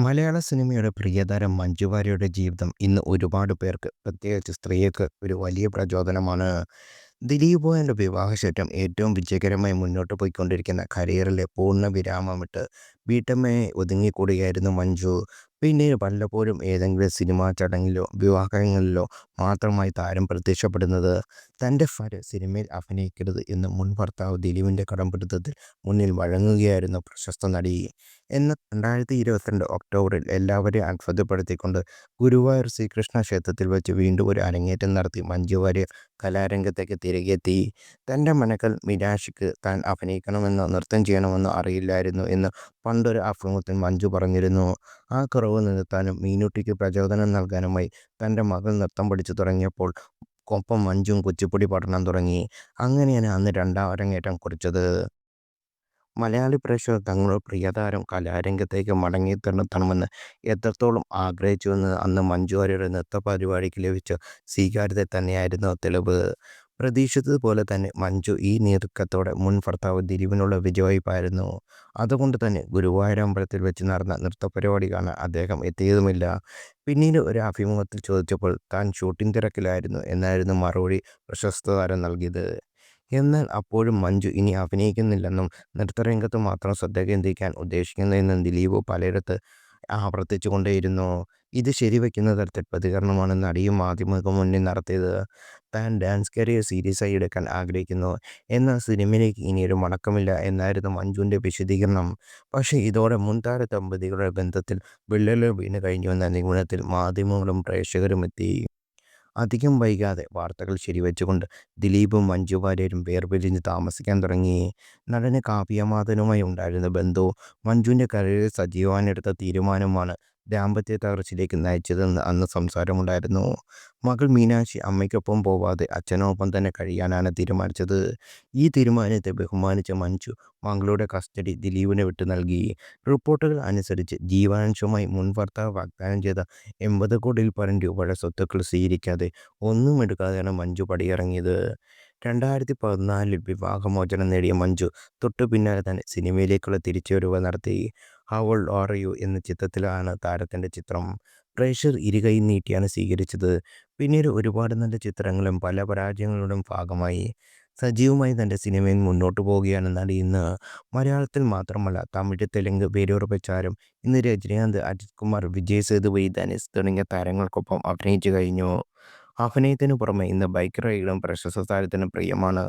മലയാള സിനിമയുടെ പ്രിയതാരം മഞ്ജു വാര്യയുടെ ജീവിതം ഇന്ന് ഒരുപാട് പേർക്ക്, പ്രത്യേകിച്ച് സ്ത്രീകൾക്ക് ഒരു വലിയ പ്രചോദനമാണ്. ദിലീപ് ബോയന്റെ വിവാഹശേഷം ഏറ്റവും വിജയകരമായി മുന്നോട്ട് പോയിക്കൊണ്ടിരിക്കുന്ന കരിയറിലെ പൂർണ വിരാമമിട്ട് വീട്ടമ്മയായി ഒതുങ്ങിക്കൂടുകയായിരുന്നു മഞ്ജു. പിന്നീട് വല്ലപ്പോഴും ഏതെങ്കിലും സിനിമാ ചടങ്ങിലോ വിവാഹങ്ങളിലോ മാത്രമായി താരം പ്രത്യക്ഷപ്പെടുന്നത്. തന്റെ ഭാര്യ സിനിമയിൽ അഭിനയിക്കരുത് എന്ന് മുൻ ഭർത്താവ് ദിലീപിന്റെ കടംപിടുത്തത്തിൽ മുന്നിൽ വഴങ്ങുകയായിരുന്നു പ്രശസ്ത നടി. എന്നാൽ രണ്ടായിരത്തി ഇരുപത്തിരണ്ട് ഒക്ടോബറിൽ എല്ലാവരെയും അത്ഭുതപ്പെടുത്തിക്കൊണ്ട് ഗുരുവായൂർ ശ്രീകൃഷ്ണ ക്ഷേത്രത്തിൽ വെച്ച് വീണ്ടും ഒരു അരങ്ങേറ്റം നടത്തി മഞ്ജു വാര്യർ കലാരംഗത്തേക്ക് തിരികെത്തി തന്റെ മനക്കൽ മിരാഷിക്ക് താൻ അഭിനയിക്കണമെന്നോ നൃത്തം ചെയ്യണമെന്നോ അറിയില്ലായിരുന്നു എന്ന് പണ്ടൊരു അഭിമുഖത്തിൽ മഞ്ജു പറഞ്ഞിരുന്നു. ആ കുറവ് നിർത്താനും മീനുട്ടിക്ക് പ്രചോദനം നൽകാനുമായി തന്റെ മകൾ നൃത്തം പഠിച്ചു തുടങ്ങിയപ്പോൾ ഒപ്പം മഞ്ജും കുച്ചിപ്പുടി പഠനം തുടങ്ങി. അങ്ങനെയാണ് അന്ന് രണ്ടാം അരങ്ങേറ്റം കുറിച്ചത്. മലയാളി പ്രേക്ഷകർ തങ്ങളുടെ പ്രിയതാരം കലാരംഗത്തേക്ക് മടങ്ങിയെത്തണമെന്ന് എത്രത്തോളം ആഗ്രഹിച്ചുവെന്ന് അന്ന് മഞ്ജു വാര്യരുടെ നൃത്ത പരിപാടിക്ക് ലഭിച്ച സ്വീകാര്യത തന്നെയായിരുന്നു തെളിവ്. പ്രതീക്ഷിച്ചതുപോലെ തന്നെ മഞ്ജു ഈ നീക്കത്തോടെ മുൻ ഭർത്താവ് ദിലീപിനുള്ള വിജയവയ്പായിരുന്നു. അതുകൊണ്ട് തന്നെ ഗുരുവായൂരമ്പലത്തിൽ വെച്ച് നടന്ന നൃത്തപരിപാടി കാണാൻ അദ്ദേഹം എത്തിയതുമില്ല. പിന്നീട് ഒരു അഭിമുഖത്തിൽ ചോദിച്ചപ്പോൾ താൻ ഷൂട്ടിംഗ് തിരക്കിലായിരുന്നു എന്നായിരുന്നു മറുപടി പ്രശസ്ത താരം നൽകിയത്. എന്നാൽ അപ്പോഴും മഞ്ജു ഇനി അഭിനയിക്കുന്നില്ലെന്നും നൃത്തരംഗത്ത് മാത്രം ശ്രദ്ധ കേന്ദ്രീകരിക്കാൻ ഉദ്ദേശിക്കുന്നുവെന്നും ദിലീപ് പലയിടത്തും ആവർത്തിച്ചുകൊണ്ടേയിരുന്നു. ഇത് ശരിവയ്ക്കുന്ന തരത്തിൽ പ്രതികരണമാണ് നടിയും മാധ്യമങ്ങൾക്ക് മുന്നിൽ നടത്തിയത്. താൻ ഡാൻസ് കരിയർ സീരിയസായി എടുക്കാൻ ആഗ്രഹിക്കുന്നു. എന്നാൽ സിനിമയിലേക്ക് ഇനിയൊരു മടക്കമില്ല എന്നായിരുന്നു മഞ്ജുവിന്റെ വിശദീകരണം. പക്ഷേ ഇതോടെ മുൻതാര ദമ്പതികളുടെ ബന്ധത്തിൽ വിള്ളലുകൾ വീണു കഴിഞ്ഞുവെന്ന നിഗമനത്തിൽ മാധ്യമങ്ങളും പ്രേക്ഷകരും എത്തി. അധികം വൈകാതെ വാർത്തകൾ ശരിവെച്ചുകൊണ്ട് ദിലീപും മഞ്ജു വാര്യരും വേർപിരിഞ്ഞ് താമസിക്കാൻ തുടങ്ങി. നടന് കാവ്യമാധനുമായി ഉണ്ടായിരുന്ന ബന്ധവും മഞ്ജുവിന്റെ കരിയറിൽ സജീവാനെടുത്ത തീരുമാനവുമാണ് ദാമ്പത്യ തകർച്ചയിലേക്ക് നയിച്ചതെന്ന് അന്ന് സംസാരമുണ്ടായിരുന്നു. മകൾ മീനാക്ഷി അമ്മയ്ക്കൊപ്പം പോവാതെ അച്ഛനൊപ്പം തന്നെ കഴിയാനാണ് തീരുമാനിച്ചത്. ഈ തീരുമാനത്തെ ബഹുമാനിച്ച മഞ്ജു മകളുടെ കസ്റ്റഡി ദിലീപിനെ ദിലീപിന് വിട്ടുനൽകി. റിപ്പോർട്ടുകൾ അനുസരിച്ച് ജീവനാംശമായി മുൻ ഭർത്താവ് വാഗ്ദാനം ചെയ്ത എൺപത് കോടിയിൽ പരം രൂപയുടെ സ്വത്തുക്കൾ സ്വീകരിക്കാതെ ഒന്നും എടുക്കാതെയാണ് മഞ്ജു പടിയിറങ്ങിയത്. രണ്ടായിരത്തി പതിനാലിൽ വിവാഹമോചനം നേടിയ മഞ്ജു തൊട്ടു പിന്നാലെ തന്നെ സിനിമയിലേക്കുള്ള തിരിച്ചുവരവ് നടത്തി. ഹൗൾ ഓർ യു എന്ന ചിത്രത്തിലാണ് താരത്തിന്റെ ചിത്രം. പ്രേഷർ ഇരുകൈ നീട്ടിയാണ് സ്വീകരിച്ചത്. പിന്നീട് ഒരുപാട് നല്ല ചിത്രങ്ങളും പല പരാജയങ്ങളുടെയും ഭാഗമായി. സജീവമായി തന്റെ സിനിമയിൽ മുന്നോട്ട് പോവുകയാണ് നടി ഇന്ന്. മലയാളത്തിൽ മാത്രമല്ല തമിഴ്, തെലുങ്ക് പേരുറപ്പിച്ചാലും ഇന്ന് രജനീകാന്ത് അജിത് കുമാർ, വിജയ് സേതുപതി, ധനുഷ് തുടങ്ങിയ താരങ്ങൾക്കൊപ്പം അഭിനയിച്ചു കഴിഞ്ഞു. അഭിനയത്തിനു പുറമെ ഇന്ന് ബൈക്ക് റൈഡും പ്രശസ്ത താരത്തിന് പ്രിയമാണ്.